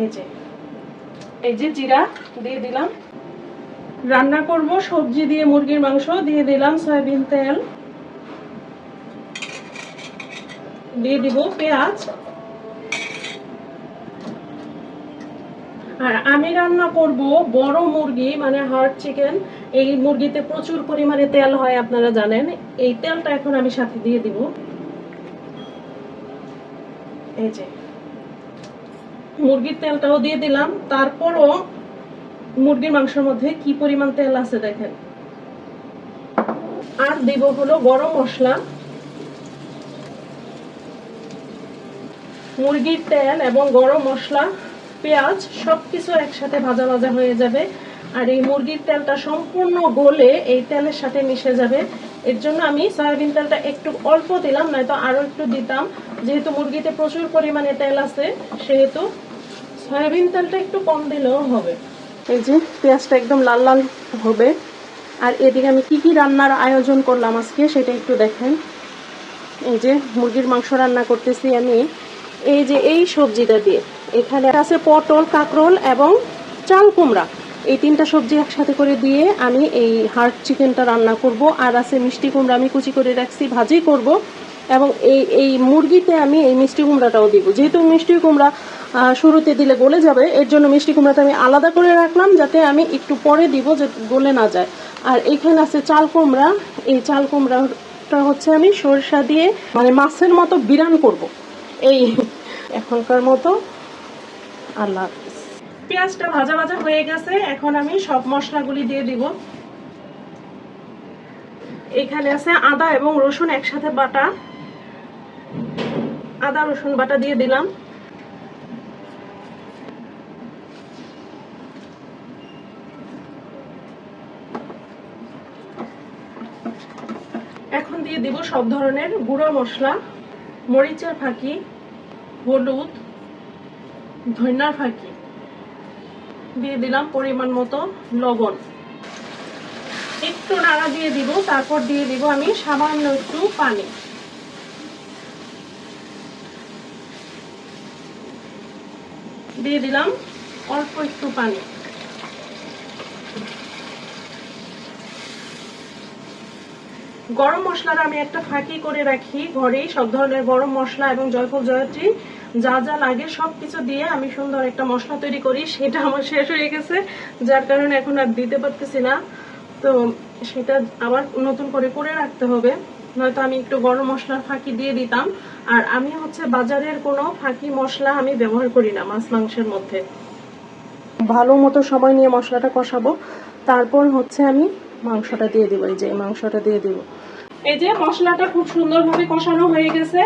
এই যে জিরা দিয়ে দিলাম। রান্না করব সবজি দিয়ে মুরগির মাংস, দিয়ে দিলাম সয়াবিন তেল। দিয়ে দিব পেঁয়াজ। আর আমি রান্না করব বড় মুরগি মানে হার্ড চিকেন এই মুরগিতে প্রচুর পরিমাণে তেল হয়, আপনারা জানেন। এই তেলটা এখন আমি সাথে দিয়ে দিব। এই যে মুরগির তেলটাও দিয়ে দিলাম। তারপরও মুরগির মাংসের মধ্যে কি পরিমাণ তেল আছে দেখেন। আর দিব হলো গরম মশলা। মুরগির তেল এবং গরম মশলা, পেঁয়াজ সবকিছু একসাথে ভাজা ভাজা হয়ে যাবে। আর এই মুরগির তেলটা সম্পূর্ণ গলে এই তেলের সাথে মিশে যাবে। এর জন্য আমি সয়াবিন তেলটা একটু অল্প দিলাম, নয়তো আরও একটু দিতাম। যেহেতু মুরগিতে প্রচুর পরিমাণে তেল আছে, সেহেতু সয়াবিন তেলটা একটু কম দিলেও হবে। এই যে, পেঁয়াজটা একদম লাল লাল হবে। আর এদিকে আমি কি কি রান্নার আয়োজন করলাম আজকে সেটা একটু দেখেন। এই যে, মুরগির মাংস রান্না করতেছি আমি। এই যে, এই সবজিটা দিয়ে। এখানে আছে পটল, কাঁকরোল এবং চাল কুমড়া। এই তিনটা সবজি একসাথে করে দিয়ে আমি এই হার্ড চিকেনটা রান্না করব। আর আছে মিষ্টি কুমড়া আমি কুচি করে রাখছি, ভাজি করব। এবং এই এই মুরগিতে আমি এই মিষ্টি কুমড়াটাও দিব। যেহেতু মিষ্টি কুমড়া শুরুতে দিলে গলে যাবে। এর জন্য মিষ্টি কুমড়াটা আমি আলাদা করে রাখলাম যাতে আমি একটু পরে দিব যে গলে না যায়। আর এখানে আছে চাল কুমড়া। এই চাল কুমড়াটা হচ্ছে আমি সরষা দিয়ে মানে মাছের মতো বিরান করব। এই এখনকার মতো। আল্লাহ। পেঁয়াজটা ভাজা ভাজা হয়ে গেছে। এখন আমি সব মশলাগুলি দিয়ে দিব। এখানে আছে আদা এবং রসুন একসাথে বাটা। আদা, রসুন বাটা দিয়ে দিলাম। দিয়ে দিব সব ধরনের গুঁড়ো মশলা মরিচের ফাঁকি, হলুদ, ধনিয়ার ফাঁকি। দিয়ে দিলাম পরিমাণ মতো লবণ। একটু নাড়া দিয়ে দিব, তারপর দিয়ে দিব আমি সামান্য একটু পানি। দিয়ে দিলাম অল্প একটু পানি। গরম মশলার আমি একটা ফাঁকি করে রাখি ঘরেই সব ধরনের গরম মশলা এবং জয়ফল জয়ত্রী, যা যা লাগে সবকিছু দিয়ে আমি সুন্দর একটা মশলা তৈরি করি, সেটা আমার শেষ হয়ে গেছে, যার কারণে এখন আর দিতে পারতেছি না। তো সেটা আবার নতুন করে করে রাখতে হবে, নয়তো আমি একটু গরম মশলার ফাঁকি দিয়ে দিতাম। আর আমি হচ্ছে বাজারের কোনো ফাঁকি মশলা আমি ব্যবহার করি না মাছ, মাংসের মধ্যে। ভালো মতো সময় নিয়ে মশলাটা কষাবো, তারপর হচ্ছে আমি মাংসটা দিয়ে দিব, এই যে মাংসটা দিয়ে দিব। এই যে মশলাটা খুব সুন্দরভাবে কষানো হয়ে গেছে,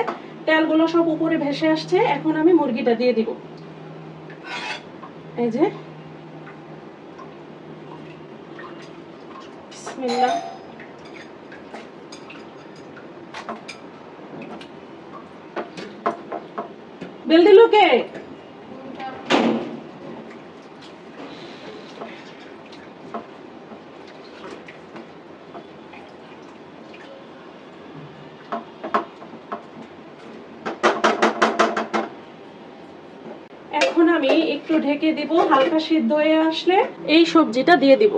তেলগুলো সব উপরে ভেসে আসছে, এখন আমি মুরগিটা দিয়ে দিব। এই যে। বিসমিল্লাহ। বেল দিল কে এখন আমি একটু ঢেকে দিব, হালকা সিদ্ধ হয়ে আসলে এই সবজিটা দিয়ে দিব।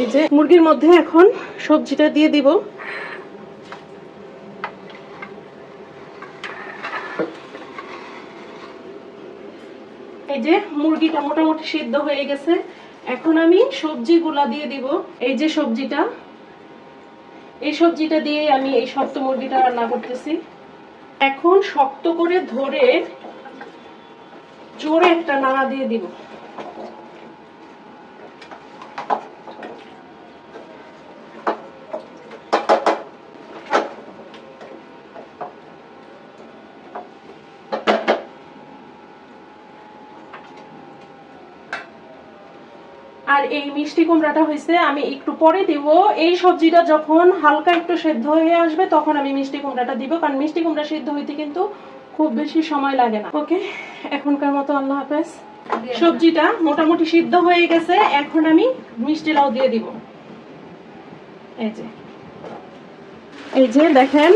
এই যে মুরগির মধ্যে এখন সবজিটা দিয়ে দিব। এই যে মুরগিটা মোটামুটি সিদ্ধ হয়ে গেছে। এখন আমি সবজিগুলা দিয়ে দিব। এই যে সবজিটা, এই সবজিটা দিয়ে আমি এই শক্ত মুরগিটা রান্না করতেছি। এখন শক্ত করে ধরে জোরে একটা নাড়া দিয়ে দিব। আর এই মিষ্টি কুমড়াটা হয়েছে, আমি একটু পরে দিব। এই সবজিটা যখন হালকা একটু সেদ্ধ হয়ে আসবে, তখন আমি মিষ্টি কুমড়াটা দিব, কারণ মিষ্টি কুমড়া সিদ্ধ হইতে কিন্তু খুব বেশি সময় লাগে না। ওকে এখনকার মতো আল্লাহ হাফেজ। সবজিটা মোটামুটি সিদ্ধ হয়ে গেছে, এখন আমি মিষ্টি লাউ দিয়ে দিব। এই যে। এই যে দেখেন,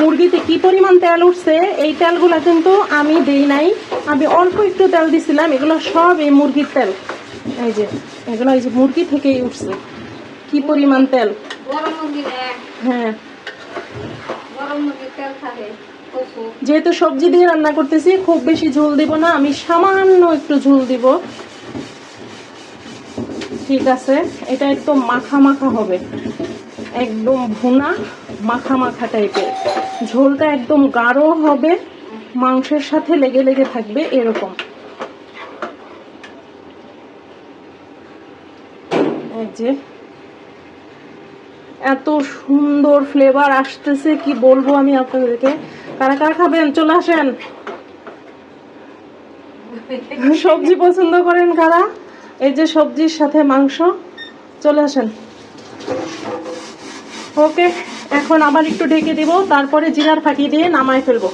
মুরগিতে কি পরিমাণ তেল উঠছে, এই তেলগুলো কিন্তু আমি দেই নাই। আমি অল্প একটু তেল দিছিলাম, এগুলো সব এই মুরগির তেল। এই যে এগুলো এই যে মুরগি থেকেই উঠছে। কি পরিমাণ তেল? হ্যাঁ। যেহেতু সবজি দিয়ে রান্না করতেছি খুব বেশি ঝোল দিব না আমি সামান্য একটু ঝোল দিব। ঠিক আছে এটা একদম মাখা মাখা হবে। একদম ভুনা মাখা মাখা টাইপের ঝোলটা একদম গাঢ় হবে মাংসের সাথে লেগে লেগে থাকবে এরকম। যে, এত সুন্দর ফ্লেভার আসতেছে, কি বলব আমি আপনাদেরকে? কারা কারা খাবেন? চলে আসেন। সবজি পছন্দ করেন কারা? এই যে সবজির সাথে মাংস, চলে আসেন। ওকে, এখন আবার একটু ঢেকে দিব, তারপরে জিরার ফাঁকি দিয়ে নামায় ফেলব।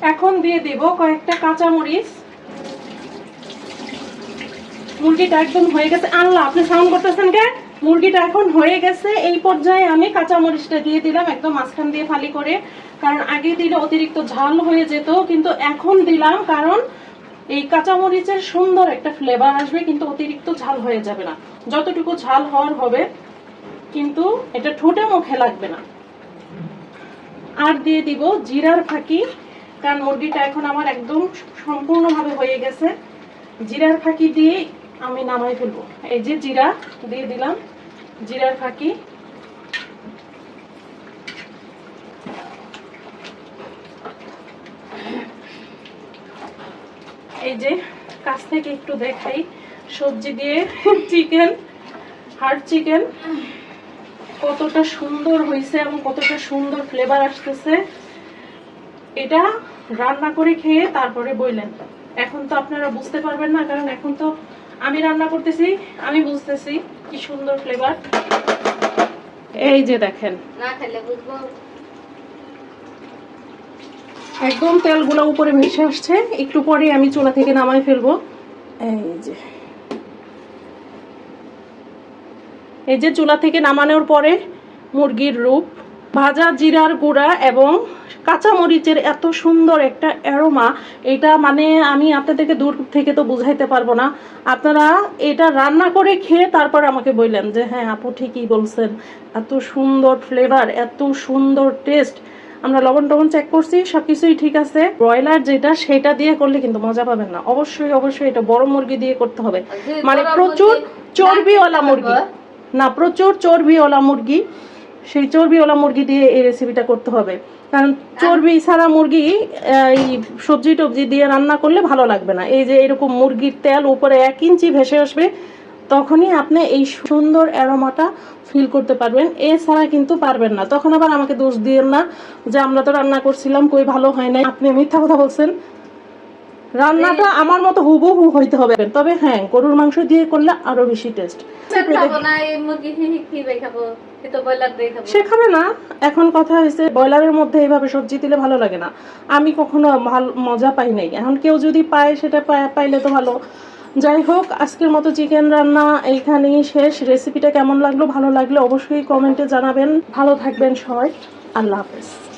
এখন দিয়ে দিব কয়েকটা কাঁচা মরিচ মুরগিটা একদম হয়ে গেছে। আল্লাহ, আপনি সাউন্ড করতেছেন কে? মুরগিটা এখন হয়ে গেছে। এই পর্যায়ে আমি কাঁচা মরিচটা দিয়ে দিলাম, একদম মাঝখান দিয়ে ফালি করে। কারণ আগে দিলে অতিরিক্ত ঝাল হয়ে যেত, কিন্তু এখন দিলাম কারণ এই কাঁচা মরিচের সুন্দর একটা ফ্লেভার আসবে, কিন্তু অতিরিক্ত ঝাল হয়ে যাবে না। যতটুকু ঝাল হওয়ার হবে, কিন্তু এটা ঠোঁটে মুখে লাগবে না। আর দিয়ে দিব জিরার ফাঁকি, কারণ মুরগিটা এখন আমার একদম সম্পূর্ণভাবে হয়ে গেছে। জিরার ফাঁকি দিয়ে আমি নামাই ফেলব। এই যে জিরা দিয়ে দিলাম, জিরার ফাঁকি। এই যে কাছ থেকে একটু দেখাই, সবজি দিয়ে চিকেন, হার্ড চিকেন। কতটা সুন্দর হয়েছে এবং কতটা সুন্দর ফ্লেভার আসতেছে। এটা রান্না করে খেয়ে তারপরে বইলেন। এখন তো আপনারা বুঝতে পারবেন না, কারণ এখন তো আমি রান্না করতেছি আমি বুঝতেছি কি সুন্দর ফ্লেভার এই যে দেখেন। না খেলে বুঝব। একদম তেলগুলো উপরে ভেসে আসছে একটু পরে আমি চুলা থেকে নামাই ফেলব। এই যে। এই যে চুলা থেকে নামানোর পরে মুরগির রূপ। ভাজা জিরার গুঁড়া এবং কাঁচা মরিচের এত সুন্দর একটা অ্যারোমা এটা মানে আমি আপনাদেরকে দূর থেকে তো বুঝাইতে পারব না। আপনারা এটা রান্না করে খেয়ে তারপর আমাকে বললেন যে হ্যাঁ আপু ঠিকই বলছেন। এত সুন্দর ফ্লেভার এত সুন্দর টেস্ট আমরা লবণ টবণ চেক করছি সবকিছুই ঠিক আছে। ব্রয়লার যেটা সেটা দিয়ে করলে কিন্তু মজা পাবেন না। অবশ্যই অবশ্যই এটা বড় মুরগি দিয়ে করতে হবে। মানে প্রচুর চর্বিওয়ালা মুরগি। না প্রচুর চর্বিওয়ালা মুরগি। সেই চর্বিওয়ালা মুরগি দিয়ে এই রেসিপিটা করতে হবে। কারণ চর্বি ছাড়া মুরগি এই সবজি টবজি দিয়ে রান্না করলে ভালো লাগবে না। এই যে এরকম মুরগির তেল উপরে এক ইঞ্চি ভেসে আসবে, তখনই আপনি এই সুন্দর অ্যারোমাটা ফিল করতে পারবেন। এছাড়া কিন্তু পারবেন না। তখন আবার আমাকে দোষ দিয়েন না যে আমরা তো রান্না করছিলাম, কই ভালো হয় নাই। আপনি মিথ্যা কথা বলছেন রান্নাটা আমার মতো হুবহু হইতে হবে। তবে হ্যাঁ গরুর মাংস দিয়ে করলে আরও বেশি টেস্ট খাব না সে খাবে এখন কথা হয়েছে ব্রয়লারের মধ্যে এইভাবে সবজি দিলে ভালো লাগে না। আমি কখনো ভালো মজা পাই নাই। এখন কেউ যদি পায় সেটা পাইলে তো ভালো। যাই হোক আজকের মতো চিকেন রান্না এইখানেই শেষ। রেসিপিটা কেমন লাগল ভালো লাগলে অবশ্যই কমেন্টে জানাবেন। ভালো থাকবেন সবাই। আল্লাহ হাফেজ।